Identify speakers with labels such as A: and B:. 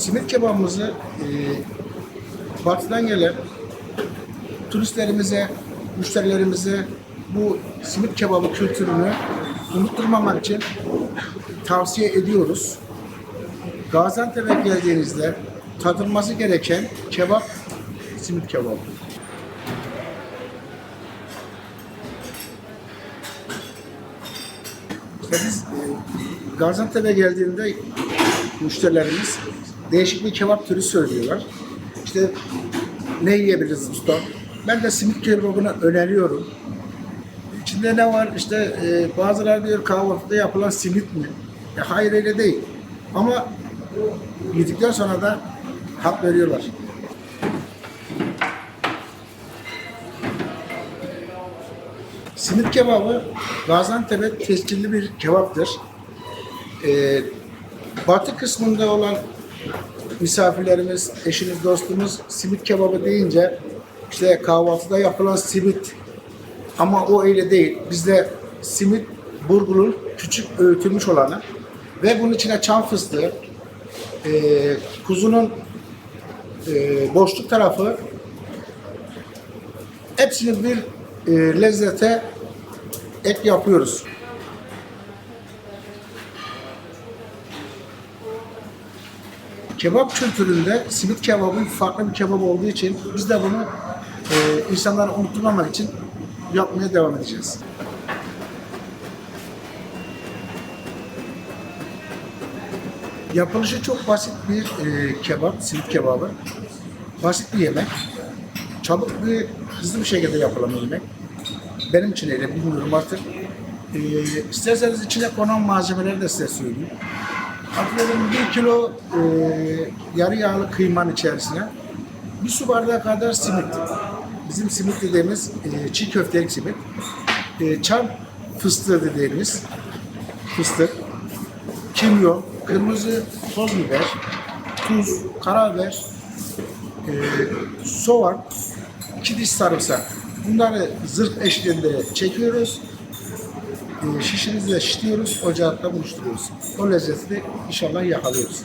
A: Simit kebabımızı e, batıdan gelen turistlerimize, müşterilerimize bu simit kebabı kültürünü unutturmamak için tavsiye ediyoruz. Gaziantep'e geldiğinizde tadılması gereken kebap simit kebabı. İşte biz e, Gaziantep'e geldiğinde müşterilerimiz değişik bir kebap türü söylüyorlar. İşte ne yiyebiliriz usta? Ben de simit kebabını öneriyorum. İçinde ne var? İşte e, bazıları diyor kahvaltıda yapılan simit mi? E, hayır öyle değil. Ama yedikten sonra da hak veriyorlar. Simit kebabı Gaziantep'e tescilli bir kebaptır. Ee, batı kısmında olan misafirlerimiz, eşimiz, dostumuz simit kebabı deyince işte kahvaltıda yapılan simit ama o öyle değil. Bizde simit burgulun küçük öğütülmüş olanı ve bunun içine çam fıstığı, e, kuzunun e, boşluk tarafı hepsini bir e, lezzete ek yapıyoruz. Kebap kültüründe simit kebabın farklı bir kebap olduğu için biz de bunu e, insanlara unutturmamak için yapmaya devam edeceğiz. Yapılışı çok basit bir e, kebap, simit kebabı. Basit bir yemek. Çabuk bir, hızlı bir şekilde yapılan bir yemek. Benim için öyle, bilmiyorum artık. E, isterseniz içine konan malzemeleri de size söyleyeyim. Atıyorum bir kilo e, yarı yağlı kıymanın içerisine bir su bardağı kadar simit. Bizim simit dediğimiz e, çiğ köftelik simit. E, çam fıstığı dediğimiz fıstık, kimyon, kırmızı toz biber, tuz, karabiber, e, soğan, iki diş sarımsak. Bunları zırh eşliğinde çekiyoruz. E, şişimizle şişliyoruz, ocakta buluşturuyoruz. O lezzeti inşallah yakalıyoruz.